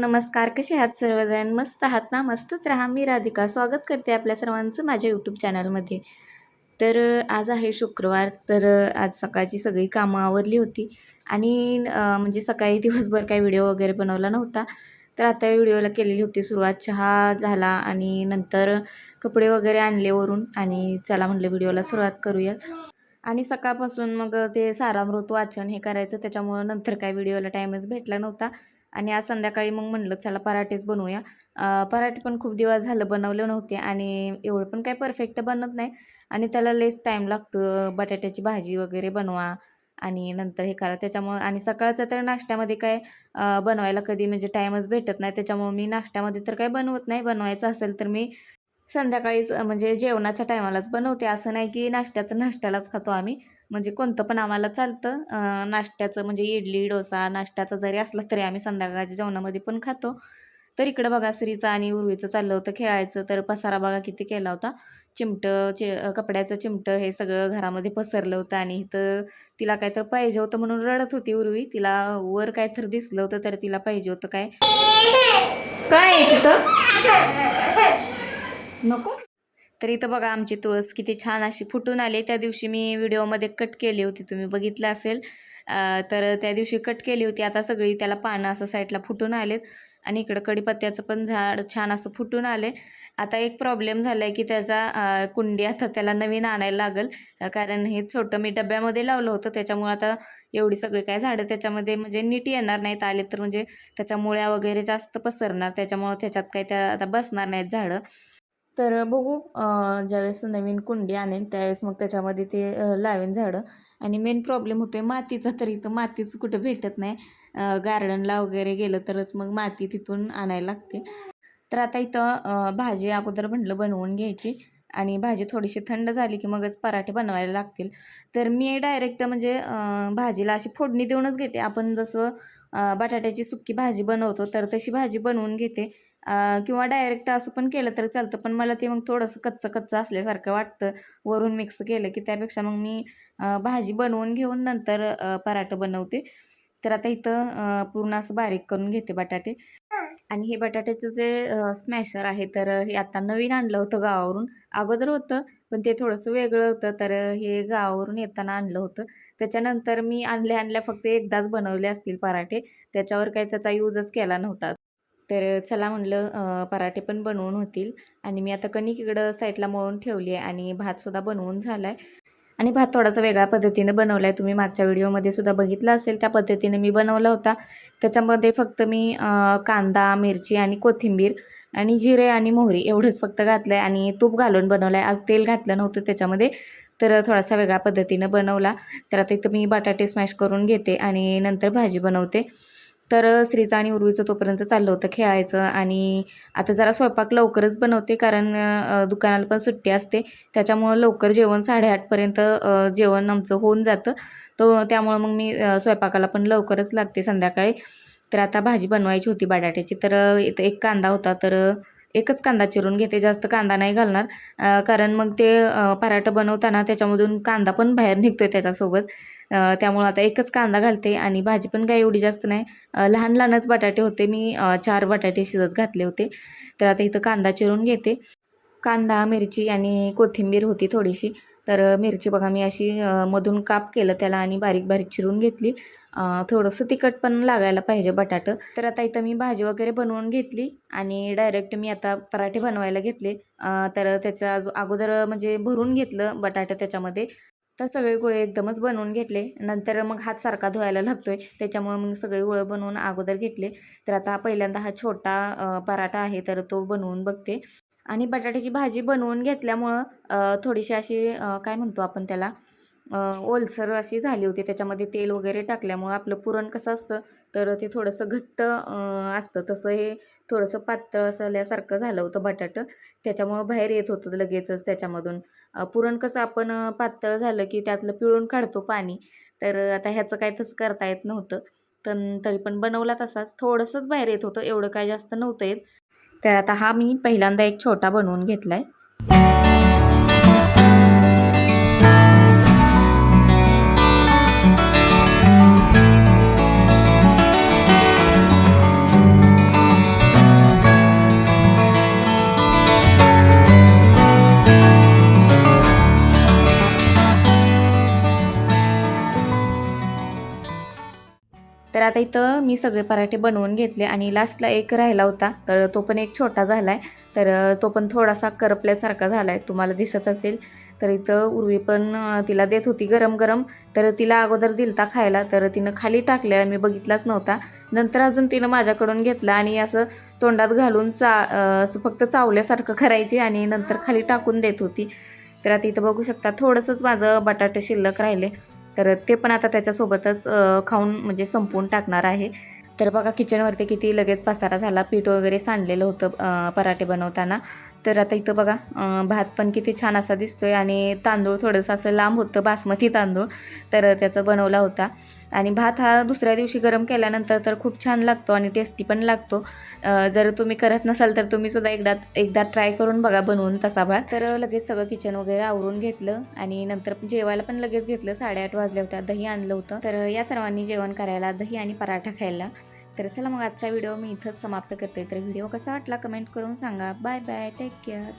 नमस्कार कसे आहात सर्वजण? मस्त आहात ना? मस्तच राहा. मी राधिका. स्वागत करते आपल्या सर्वांचं माझ्या यूट्यूब चॅनलमध्ये तर आज आहे शुक्रवार. तर आज सकाळची सगळी कामं आवरली होती. आणि म्हणजे सकाळी दिवसभर काही व्हिडिओ वगैरे बनवला नव्हता. तर आता व्हिडिओला केलेली होती सुरुवात. चहा झाला आणि नंतर कपडे वगैरे आणले वरून. आणि चला म्हटलं व्हिडिओला सुरुवात करूयात आणि सकाळपासून मग ते सारामृत वाचन हे करायचं. त्याच्यामुळं नंतर काय व्हिडिओला टाईमच भेटला नव्हता. आणि आज संध्याकाळी मग म्हणलं चला पराठेच बनवूया. पराठे पण खूप दिवस झालं बनवले नव्हते आणि एवढं पण काही परफेक्ट बनत नाही. आणि त्याला लेस टाईम लागतो. बटाट्याची भाजी वगैरे बनवा आणि नंतर हे करा. त्याच्यामुळं आणि सकाळचं तर नाश्त्यामध्ये काय बनवायला कधी म्हणजे टाईमच भेटत नाही. त्याच्यामुळं मी नाश्त्यामध्ये तर काय बनवत नाही. बनवायचं असेल तर मी संध्याकाळीच म्हणजे जेवणाच्या टायमालाच बनवते. असं नाही की नाश्त्याचं नाश्त्यालाच खातो आम्ही. म्हणजे कोणतं पण आम्हाला चालतं. नाश्त्याचं म्हणजे इडली डोसा नाश्त्याचं जरी असलं तरी आम्ही संध्याकाळच्या जेवणामध्ये पण खातो. तर इकडं बघा श्रीचं आणि उर्वीचं चाललं होतं खेळायचं. तर पसारा बघा किती केला होता. चिमटं चि कपड्याचं चिमटं हे सगळं घरामध्ये पसरलं होतं आणि इथं तिला काय तर पाहिजे होतं म्हणून रडत होती उर्वी. तिला वर काय तर दिसलं होतं तर तिला पाहिजे होतं काय. काय आहे तिथं? नको. तर इथं बघा आमची तुळस किती छान अशी फुटून आली. त्या दिवशी मी व्हिडिओमध्ये कट केली होती. तुम्ही बघितलं असेल. तर त्या दिवशी कट केली होती. आता सगळी त्याला पानं असं साईडला फुटून आलेत. आणि इकडं कडीपत्त्याचं पण झाड छान असं फुटून आले. आता एक प्रॉब्लेम झाला आहे की त्याचा कुंडी आता त्याला नवीन आणायला लागल. कारण हे छोटं मी डब्यामध्ये लावलं होतं. त्याच्यामुळे आता एवढी सगळी काय झाडं त्याच्यामध्ये म्हणजे नीट येणार नाहीत. आले तर म्हणजे त्याच्या मुळ्या वगैरे जास्त पसरणार. त्याच्यामुळं त्याच्यात काही त्या आता बसणार नाहीत झाडं. तर बघू ज्यावेळेस नवीन कुंडी आणेल त्यावेळेस मग त्याच्यामध्ये ते लावेन झाडं. आणि मेन प्रॉब्लेम होतो आहे मातीचा तर इथं मातीच कुठं भेटत नाही. गार्डनला वगैरे गेलं तरच मग माती तिथून आणायला लागते. तर आता इथं भाजी अगोदर म्हटलं बनवून घ्यायची. आणि भाजी थोडीशी थंड झाली की मगच पराठे बनवायला लागतील. तर मी डायरेक्ट म्हणजे भाजीला अशी फोडणी देऊनच घेते. आपण जसं बटाट्याची सुक्की भाजी बनवतो तर तशी भाजी बनवून घेते. किंवा डायरेक्ट असं पण केलं तर चालतं. पण मला ते मग थोडंसं कच्चं कच्चं असल्यासारखं वाटतं. वरून मिक्स केलं की त्यापेक्षा मग मी भाजी बनवून घेऊन नंतर पराठं बनवते. तर आता इथं पूर्ण असं बारीक करून घेते बटाटे. आणि हे बटाट्याचं जे स्मॅशर आहे तर हे आता नवीन आणलं होतं गावावरून. अगोदर होतं पण ते थोडंसं वेगळं होतं. तर हे गावावरून येताना आणलं होतं. त्याच्यानंतर मी आणल्या आणल्या फक्त एकदाच बनवले असतील पराठे. त्याच्यावर काही त्याचा यूजच केला नव्हता. तर चला म्हणलं पराठे पण बनवून होतील. आणि मी आता कणिक इकडं साईडला मळून ठेवली आहे आणि भातसुद्धा बनवून झाला आहे आणि भात थोडासा वेगळ्या पद्धतीने बनवला आहे तुम्ही मागच्या व्हिडिओमध्ये सुद्धा बघितलं असेल त्या पद्धतीने मी बनवला होता. त्याच्यामध्ये फक्त मी कांदा मिरची आणि कोथिंबीर आणि जिरे आणि मोहरी एवढंच फक्त घातलं आहे आणि तूप घालून बनवलं आहे आज तेल घातलं नव्हतं त्याच्यामध्ये तर थोडासा वेगळ्या पद्धतीनं बनवला. तर आता इथं मी बटाटे स्मॅश करून घेते आणि नंतर भाजी बनवते. तर श्रीचं आणि उर्वीचं तोपर्यंत चाललं होतं खेळायचं आणि आता जरा स्वयंपाक लवकरच बनवते कारण दुकानाला पण सुट्टी असते. त्याच्यामुळं लवकर जेवण साडेआठपर्यंत जेवण आमचं होऊन जातं. तो त्यामुळं मग मी स्वयंपाकाला पण लवकरच लागते संध्याकाळी. तर आता भाजी बनवायची होती बटाट्याची. तर इथं एक कांदा होता. तर एकच कांदा चिरून घेते जास्त कांदा नाही घालणार. कारण मग ते पराठं बनवताना त्याच्यामधून कांदा पण बाहेर निघतो आहे त्याच्यासोबत त्यामुळं आता एकच कांदा घालते आणि भाजी पण काही एवढी जास्त नाही. लहान लहानच बटाटे होते. मी चार बटाटे शिजत घातले होते. तर आता इथं कांदा चिरून घेते. कांदा मिरची आणि कोथिंबीर होती थोडीशी. तर मिरची बघा मी अशी मधून काप केलं त्याला आणि बारीक बारीक चिरून घेतली. थोडंसं तिखट पण लागायला पाहिजे बटाटं. तर आता इथं मी भाजी वगैरे बनवून घेतली आणि डायरेक्ट मी आता पराठे बनवायला घेतले. तर त्याच्या अगोदर म्हणजे भरून घेतलं बटाटं त्याच्यामध्ये. तर सगळे गोळे एकदमच बनवून घेतले. नंतर मग हात सारखा धुवायला लागतोय. त्याच्यामुळे मग सगळे गोळे बनवून अगोदर घेतले. तर आता पहिल्यांदा हा छोटा पराठा आहे तर तो बनवून बघते. आणि बटाट्याची भाजी बनवून घेतल्यामुळं थोडीशी अशी काय म्हणतो आपण त्याला ओलसर अशी झाली होती. त्याच्यामध्ये तेल वगैरे टाकल्यामुळं आपलं पुरण कसं असतं तर ते थोडंसं घट्ट असतं. तसं हे थोडंसं पातळ असल्यासारखं झालं होतं बटाटं. त्याच्यामुळं बाहेर येत होतं लगेचच त्याच्यामधून. पुरण कसं आपण पातळ झालं की त्यातलं पिळून काढतो पाणी. तर आता ह्याचं काय तसं करता येत नव्हतं. पण तरी पण बनवला तसाच. थोडंसंच बाहेर येत होतं. एवढं काय जास्त नव्हतं येत. तर आता हा मी पहिल्यांदा एक छोटा बनवून घेतला आहे आता इथं मी सगळे पराठे बनवून घेतले आणि लास्टला एक राहिला होता तर तो पण एक छोटा झाला आहे तर तो पण थोडासा करपल्यासारखा झाला आहे तुम्हाला दिसत असेल. तर इथं उर्वी पण तिला देत होती गरम गरम तर तिला अगोदर दिलता खायला तर तिनं खाली टाकलेला मी बघितलाच नव्हता. नंतर अजून तिनं माझ्याकडून घेतला आणि असं तोंडात घालून चा असं फक्त चावल्यासारखं करायची आणि नंतर खाली टाकून देत होती. तर आता इथं बघू शकता थोडंसंच माझं बटाटे शिल्लक राहिले. तर ते पण आता त्याच्यासोबतच खाऊन म्हणजे संपवून टाकणार आहे. तर बघा किचनवरती किती लगेच पसारा झाला. पीठ वगैरे सांडलेलं होतं पराठे बनवताना. तर आता इथं बघा भात पण किती छान असा दिसतो आहे आणि तांदूळ थोडंसं असं लांब होतं बासमती तांदूळ तर त्याचा बनवला होता. आणि भात हा दुसऱ्या दिवशी गरम केल्यानंतर तर खूप छान लागतो आणि टेस्टी पण लागतो. जर तुम्ही करत नसाल तर तुम्ही सुद्धा एकदा एकदा ट्राय करून बघा बनवून तसा भात. तर लगेच सगळं किचन वगैरे आवरून घेतलं आणि नंतर जेवायला पण लगेच घेतलं. साडेआठ वाजल्या होत्या दही आणलं होतं. तर या सर्वांनी जेवण करायला दही आणि पराठा खायला. तर चला मग आजचा व्हिडिओ मी इथंच समाप्त करते. तर व्हिडिओ कसा वाटला कमेंट करून सांगा. Bye bye. Take care